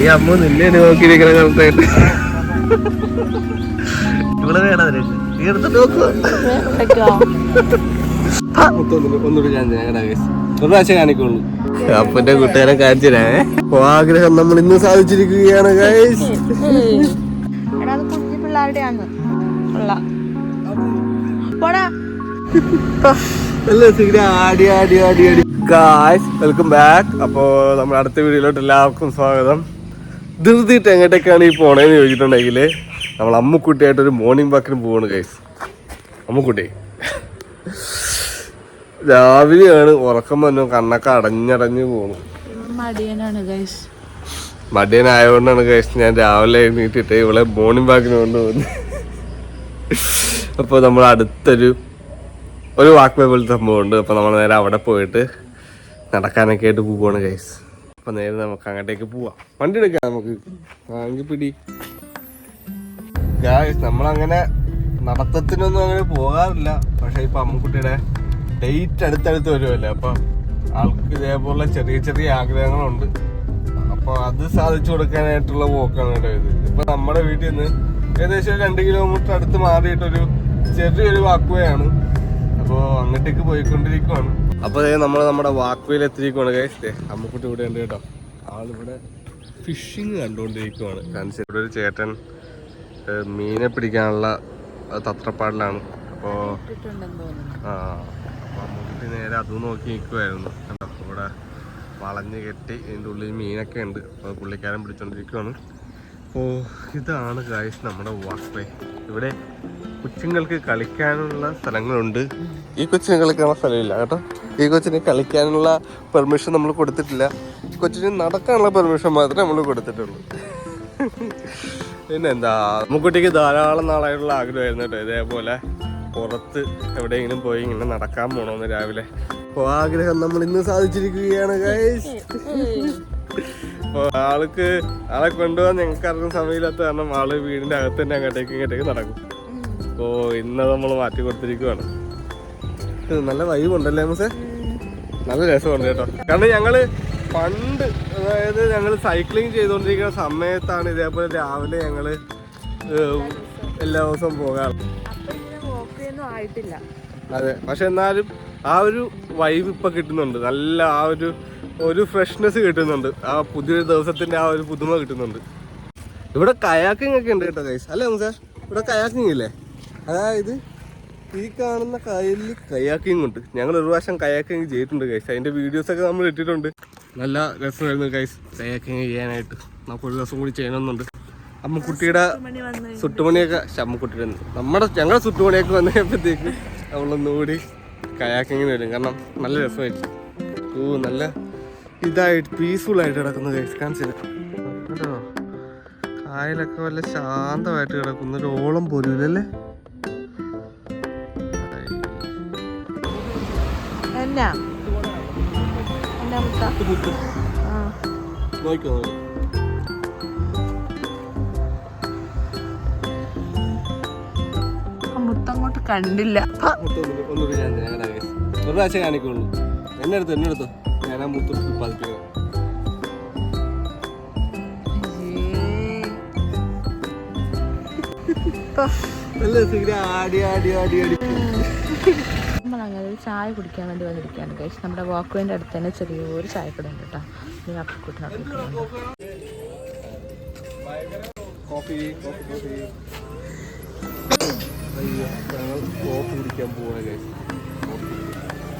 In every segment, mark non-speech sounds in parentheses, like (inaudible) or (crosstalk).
ഈ അമ്മ നിന്നെ നോക്കിയിരിക്കണ കറക്റ്റായിട്ട് ഇവിടെ വേണം നിനക്ക് നീ എടുത്തിട്ട് നോക്കുക ഒന്നുകൂടി ഞാൻ ഞങ്ങളുടെ കേസ് ഒരു പ്രാവശ്യം കാണിക്കുള്ളൂ. അപ്പന്റെ കൂട്ടുകാരെ കാണിച്ചേ ആഗ്രഹം നമ്മൾ ഇന്ന് സാധിച്ചിരിക്കുകയാണ് അല്ലേ ആടി ആടി ആടി ആടി. ഗായ്സ് വെൽക്കം ബാക്ക് അപ്പോൾ നമ്മുടെ അടുത്ത വീഡിയോയിലോട്ട് എല്ലാവർക്കും സ്വാഗതം. ധൃതിയിട്ട് എങ്ങോട്ടേക്കാണ് ഈ പോണേന്ന് ചോദിച്ചിട്ടുണ്ടെങ്കിൽ നമ്മൾ അമ്മുക്കുട്ടിയായിട്ട് ഒരു മോർണിംഗ് വാക്കിന് പോവാണ് ഗൈസ് അമ്മുക്കുട്ടി. രാവിലെയാണ് ഉറക്കം വന്നു കണ്ണൊക്കെ അടഞ്ഞടഞ്ഞ് പോണു. മടിയനായതുകൊണ്ടാണ് ഗൈസ് ഞാൻ രാവിലെ എഴുന്നേറ്റിട്ട് ഇവളെ മോർണിംഗ് വാക്കിന് കൊണ്ടുപോകുന്നത് അപ്പോൾ നമ്മൾ അടുത്തൊരു ഒരു വാക്ക് പോലത്തെ സംഭവമുണ്ട്. അപ്പോൾ നമ്മൾ നേരെ അവിടെ പോയിട്ട് നടക്കാനൊക്കെ ആയിട്ട് പോവാണ് ഗൈസ് അപ്പോൾ നേരെ നമുക്ക് അങ്ങോട്ടേക്ക് പോവാം. വണ്ടി എടുക്കാം നമുക്ക്. പിടി. ഗായ്സ് നമ്മളങ്ങനെ നടത്തത്തിനൊന്നും അങ്ങനെ പോകാറില്ല. പക്ഷേ ഇപ്പം അമ്മക്കുട്ടിയുടെ ഡേറ്റ് അടുത്തടുത്ത് വരുമല്ലേ അപ്പം ആൾക്ക് ഇതേപോലെ ചെറിയ ചെറിയ ആഗ്രഹങ്ങളുണ്ട്. അപ്പോൾ അത് സാധിച്ചു കൊടുക്കാനായിട്ടുള്ള പോക്കാണ് കേട്ടോ ഇത്. ഇപ്പം നമ്മുടെ വീട്ടിൽ നിന്ന് ഏകദേശം രണ്ട് കിലോമീറ്റർ അടുത്ത് മാറിയിട്ടൊരു ചെറിയൊരു വാക്കുവയാണ് അപ്പോൾ അങ്ങോട്ടേക്ക് പോയിക്കൊണ്ടിരിക്കുവാണ്. അപ്പോൾ നമ്മൾ നമ്മുടെ എത്തിയിരിക്കുവാണ് കഴിച്ചേ അമ്മക്കുട്ടി ഇവിടെ ഉണ്ട് കേട്ടോ. ആളിവിടെ ഫിഷിങ് കണ്ടുകൊണ്ടിരിക്കുവാണ് കാണിച്ചത് ഇവിടെ ഒരു ചേട്ടൻ മീനെ പിടിക്കാനുള്ള തത്രപ്പാടിലാണ്. അപ്പോൾ ആ അപ്പോൾ അമ്മക്കുട്ടി നേരെ അതും നോക്കി നിൽക്കുമായിരുന്നു ഇവിടെ വളഞ്ഞ് കെട്ടി ഇതിന്റെ ഉള്ളിൽ മീനൊക്കെ ഉണ്ട്. അപ്പോൾ പുള്ളിക്കാരൻ പിടിച്ചോണ്ടിരിക്കുവാണ്. അപ്പോൾ ഇതാണ് ഗായ്സ് നമ്മുടെ വാക്വേ ഇവിടെ കൊച്ചുങ്ങൾക്ക് കളിക്കാനുള്ള സ്ഥലങ്ങളുണ്ട്. ഈ കൊച്ചിന് കളിക്കാനുള്ള സ്ഥലമില്ല കേട്ടോ. ഈ കൊച്ചിന് കളിക്കാനുള്ള പെർമിഷൻ നമ്മൾ കൊടുത്തിട്ടില്ല. കൊച്ചിന് നടക്കാനുള്ള പെർമിഷൻ മാത്രമേ നമ്മൾ കൊടുത്തിട്ടുള്ളൂ. പിന്നെന്താ നമുക്കുട്ടിക്ക് ധാരാളം നാളായിട്ടുള്ള ആഗ്രഹമായിരുന്നു കേട്ടോ. ഇതേപോലെ പുറത്ത് എവിടെയെങ്കിലും പോയി ഇങ്ങനെ നടക്കാൻ പോണോന്ന് രാവിലെ. അപ്പോൾ ആഗ്രഹം നമ്മൾ ഇന്ന് സാധിച്ചിരിക്കുകയാണ് ഗൈസ് അപ്പോൾ ആൾക്ക് ആളെ കൊണ്ടുപോകാൻ ഞങ്ങൾക്ക് ആർക്കും സമയമില്ലാത്ത കാരണം ആൾ വീടിന്റെ അകത്ത് തന്നെ അങ്ങോട്ടേക്ക് ഇങ്ങോട്ടേക്ക് നടക്കും. അപ്പോൾ ഇന്ന് നമ്മൾ മാറ്റി കൊടുത്തിരിക്കുവാണ്. നല്ല വൈബ് ഉണ്ടല്ലേ മസേ നല്ല രസമുണ്ട് കേട്ടോ. കാരണം ഞങ്ങൾ പണ്ട് അതായത് ഞങ്ങൾ സൈക്ലിംഗ് ചെയ്തുകൊണ്ടിരിക്കുന്ന സമയത്താണ് ഇതേപോലെ രാവിലെ ഞങ്ങൾ എല്ലാ ദിവസവും പോകാറ്. അപ്പൊ അതെ. പക്ഷെ എന്നാലും ആ ഒരു വൈബ് ഇപ്പൊ കിട്ടുന്നുണ്ട്. നല്ല ആ ഒരു ഒരു ഫ്രഷ്നെസ് കിട്ടുന്നുണ്ട്. ആ പുതിയൊരു ദിവസത്തിന്റെ ആ ഒരു പുതുമ കിട്ടുന്നുണ്ട്. ഇവിടെ കയാക്കിംഗ് ഒക്കെ ഉണ്ട് കേട്ടോ ഗൈസ് അല്ലേ സാർ ഇവിടെ കയാക്കിംഗ് ഇല്ലേ? അതായത് ഈ കാണുന്ന കായലിൽ കയാക്കിംഗ് ഉണ്ട്. ഞങ്ങൾ ഒരു പ്രാവശ്യം കയാക്കിംഗ് ചെയ്തിട്ടുണ്ട് ഗൈസ് അതിന്റെ വീഡിയോസ് ഒക്കെ നമ്മൾ ഇട്ടിട്ടുണ്ട്. നല്ല രസമായിരുന്നു ഗൈസ് കയാക്കിംഗ് ചെയ്യാനായിട്ട്. നമുക്ക് ഒരു ദിവസം കൂടി ചെയ്യണമെന്നുണ്ട്. അമ്മക്കുട്ടിയുടെ സുട്ടുമണിയൊക്കെ അമ്മക്കുട്ടിയുടെ നമ്മുടെ ഞങ്ങളുടെ സുട്ടുമണിയൊക്കെ വന്നു കഴിയുമ്പോഴത്തേക്ക് നമ്മളൊന്നുകൂടി കയാക്കിങ്ങിന് വരും. കാരണം നല്ല രസമായിരിക്കും. ഓ നല്ല ഇതായിട്ട് പീസ്ഫുൾ ആയിട്ട് കിടക്കുന്നത് കാണിച്ചു തരാം കേട്ടോ കായലൊക്കെ വല്ല ശാന്തമായിട്ട് കിടക്കുന്ന. ഒരു ഓളം പോലും ഇല്ലല്ലേ എന്നാ? മുത്തങ്ങോട്ട് കണ്ടില്ല. ഒരു പ്രാവശ്യം കാണിക്കുള്ളൂ. എന്നെ എടുത്തു? എന്നെ എടുത്തു ഞാൻ ആ മുത്തൊട്ട് നമ്മൾ അങ്ങനെ ഒരു ചായ കുടിക്കാൻ വേണ്ടി വന്നിരിക്കുകയാണ് കഴിച്ച് നമ്മുടെ വാക്കുവിന്റെ അടുത്ത് തന്നെ ചെറിയൊരു ചായക്കട ഉണ്ട് കേട്ടോ. നീ അപ്പുക്കുട്ടിനൊക്കെ കോഫി കോഫി കോഫി. അയ്യോ ഞങ്ങൾ കോഫി കുടിക്കാൻ പോവാ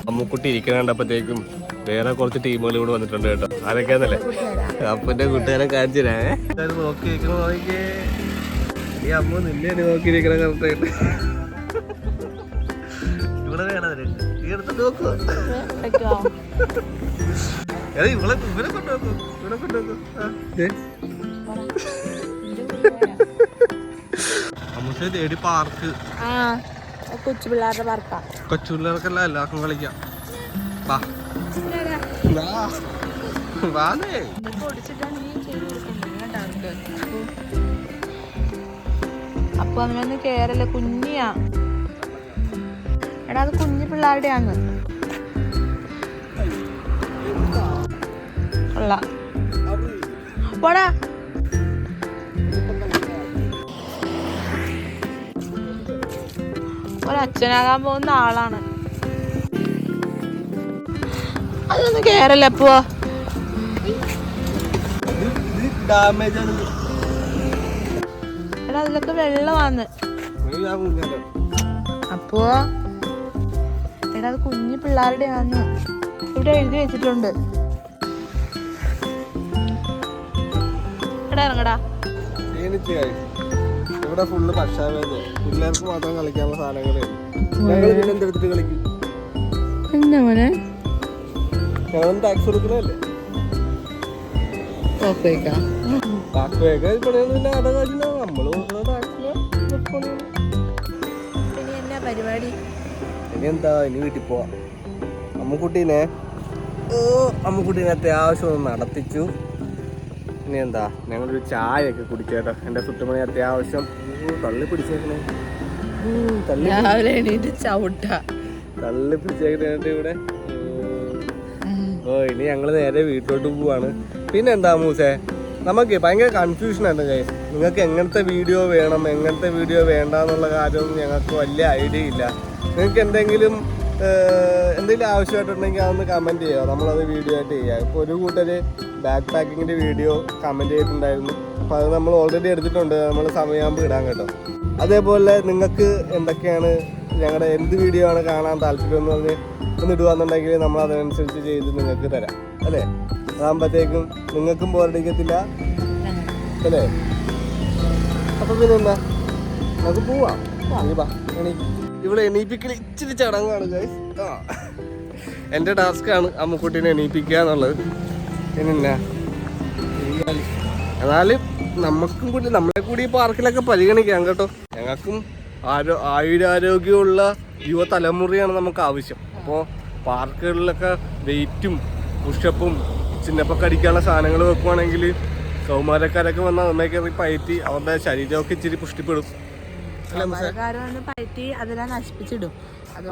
അമ്മുക്കുട്ടി ഇരിക്കണ കണ്ടപ്പോഴത്തേക്കും വേറെ കുറച്ച് ടീമുകൾ ഇവിടെ വന്നിട്ടുണ്ട് കേട്ടോ. ആരൊക്കെയാന്നല്ലേ? അപ്പന്റെ കൂട്ടുകാരെ കാണിച്ചു തരാമേ നോക്കി നിൽക്കണ നോക്കിയേ ഈ അമ്മ നിന്നെ നോക്കിയിരിക്കണ കറക്റ്റായിട്ട് ഇവിടെ വേണം നിനക്ക് ഈ എടുത്തിട്ട് നോക്കുക എടാ ഇവളെ ഇവനെ കൊണ്ടുവന്നു ഇവനെ കൊണ്ടുവന്നു അമ്മൂസെ തേടി പാർക്ക്. ആ കൊച്ചു പിള്ളേരുടെ പാർക്കാ. കൊച്ചുപിള്ളേർക്കെല്ലാം എല്ലാവർക്കും കളിക്കാം. വാ. അപ്പൊ അതിനൊന്ന് കേറല്ല കുഞ്ഞിയാ. എടാ അത് കുഞ്ഞു പിള്ളേരുടെയാന്ന്. കൊള്ളാം. പോടാ. ഒരച്ഛനാകാൻ പോകുന്ന ആളാണ്. അതൊന്ന് കേറല്ല അപ്പോ എടാ അതിലൊക്കെ വെള്ളമാണ്. അപ്പോ എടാ അത് കുഞ്ഞു പിള്ളേരുടെ ആണ് ഇവിടെ എഴുതി വെച്ചിട്ടുണ്ട്. എടാ ഇറങ്ങടാ. ഇവിടെ ഫുള്ള് പക്ഷാവേദന പിള്ളേർക്ക് മാത്രം കളിക്കാനുള്ള സാധനങ്ങളേ. ഞങ്ങൾ പിന്നെ എന്തെടുത്തിട്ട് കളിക്കും? എന്താ മോനെ ഞങ്ങളും ടാക്സ് കൊടുക്കണല്ലേ ടാക്സ് പണിയൊന്നുമില്ല അവിടെ കാര്യം? നമ്മൾ കൊടുക്കുന്ന ടാക്സിന് ഇനി എന്നാ പരിപാടി? ഇനി എന്താ ഇനി വീട്ടിൽ പോവാം. അമ്മുക്കുട്ടീനെ? ഓ. അമ്മുക്കുട്ടീനെ അത്യാവശ്യം ഒന്ന് നടത്തിച്ചു. ഇനി എന്താ ഞങ്ങളൊരു ചായയൊക്കെ കുടിച്ചേട്ടോ. എന്റെ സുട്ടുമണി അത്യാവശ്യം തള്ളി പിടിച്ചേക്കണേ. തള്ളി പിടിച്ചേക്കണേ ചവിട്ട. തള്ളി പിടിച്ചേക്കണേട്ട് ഇവിടെ. ഓ ഇനി ഞങ്ങൾ നേരെ വീട്ടിലോട്ട് പോവാണ്. പിന്നെ എന്താ മൂസേ? നമുക്ക് ഭയങ്കര കൺഫ്യൂഷൻ ആണ് കൈ നിങ്ങൾക്ക് എങ്ങനത്തെ വീഡിയോ വേണം എങ്ങനത്തെ വീഡിയോ വേണ്ട എന്നുള്ള കാര്യമൊന്നും ഞങ്ങൾക്ക് വലിയ ഐഡിയ ഇല്ല. നിങ്ങൾക്ക് എന്തെങ്കിലും എന്തെങ്കിലും ആവശ്യമായിട്ടുണ്ടെങ്കിൽ അതൊന്ന് കമന്റ് ചെയ്യുക നമ്മളത് വീഡിയോ ആയിട്ട് ചെയ്യുക ഇപ്പോൾ ഒരു കൂട്ടർ ബാക്ക് പാക്കിങ്ങിന്റെ വീഡിയോ കമന്റ് ചെയ്തിട്ടുണ്ടായിരുന്നു. അപ്പോൾ അത് നമ്മൾ ഓൾറെഡി എടുത്തിട്ടുണ്ട്. നമ്മൾ സമയമാകുമ്പോൾ ഇടാൻ കേട്ടോ. അതേപോലെ നിങ്ങൾക്ക് എന്തൊക്കെയാണ് ഞങ്ങളുടെ എന്ത് വീഡിയോ ആണ് കാണാൻ താല്പര്യം എന്ന് പറഞ്ഞ് ഒന്ന് നമ്മൾ അതിനനുസരിച്ച് ചെയ്ത് നിങ്ങൾക്ക് തരാം. അല്ലേ? അതാകുമ്പോഴത്തേക്കും നിങ്ങൾക്കും ബോറടിക്കത്തില്ല അല്ലേ? അപ്പൊ പിന്നെ എന്താ? നമുക്ക് പോവാം. ഇവിടെ എണീപ്പിക്കൽ ഇച്ചിരി ചടങ്ങാണ് ഗൈസ് ആ. എന്റെ ടാസ്ക്കാണ് അമ്മുക്കുട്ടീനെ എണീപ്പിക്കുക എന്നുള്ളത്. പിന്നെ എന്നാലും നമുക്കും കൂടി നമ്മളെ കൂടി ഈ പാർക്കിലൊക്കെ പരിഗണിക്കാം കേട്ടോ. ഞങ്ങൾക്കും ആരോ ആയുരാരോഗ്യമുള്ള യുവതലമുറയാണ് നമുക്ക് ആവശ്യം അപ്പോൾ പാർക്കുകളിലൊക്കെ വെയിറ്റും പുഷപ്പും ചിന്നപ്പൊക്കെ അടിക്കാനുള്ള സാധനങ്ങൾ വെക്കുവാണെങ്കിൽ കൗമാരക്കാരൊക്കെ വന്നാൽ നന്നായി പയറ്റി അവരുടെ ശരീരമൊക്കെ ഇച്ചിരി പുഷ്ടിപ്പെടും? വന്ന് നശിപ്പിച്ചിടും.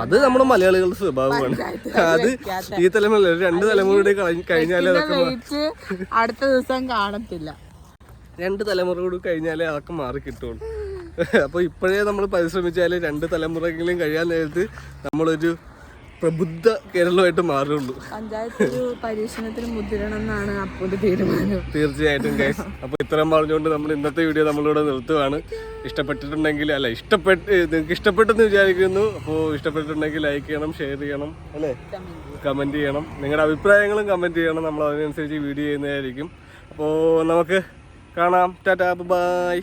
അത് നമ്മുടെ മലയാളികളുടെ സ്വഭാവമാണ്. അത് ഈ തലമുറ രണ്ട് തലമുറയുടെ കഴിഞ്ഞാലേ അതൊക്കെ അടുത്ത ദിവസം കാണത്തില്ല. രണ്ട് തലമുറ കൂടി കഴിഞ്ഞാലേ അതൊക്കെ മാറി കിട്ടുള്ളൂ (laughs) അപ്പോൾ ഇപ്പോഴേ നമ്മൾ പരിശ്രമിച്ചാൽ രണ്ട് തലമുറയെങ്കിലും കഴിയാൻ നേരത്ത് നമ്മളൊരു പ്രബുദ്ധ കേരളമായിട്ട് മാറുള്ളൂ. പരീക്ഷണത്തിന് മുതിരണം എന്നാണ് അപ്പോൾ തീരുമാനം. തീർച്ചയായിട്ടും ഗൈസ് അപ്പോൾ ഇത്രയും പറഞ്ഞുകൊണ്ട് നമ്മൾ ഇന്നത്തെ വീഡിയോ നമ്മളിവിടെ നിർത്തുവാണ്. ഇഷ്ടപ്പെട്ടിട്ടുണ്ടെങ്കിൽ അല്ല ഇഷ്ടപ്പെട്ട് നിങ്ങൾക്ക് ഇഷ്ടപ്പെട്ടെന്ന് വിചാരിക്കുന്നു. അപ്പോൾ ഇഷ്ടപ്പെട്ടിട്ടുണ്ടെങ്കിൽ ലൈക്ക് ചെയ്യണം ഷെയർ ചെയ്യണം അല്ലേ? കമന്റ് ചെയ്യണം. നിങ്ങളുടെ അഭിപ്രായങ്ങളും കമന്റ് ചെയ്യണം. നമ്മൾ അതിനനുസരിച്ച് വീഡിയോ ചെയ്യുന്നതായിരിക്കും. അപ്പോൾ നമുക്ക് കാണാം. Tata bye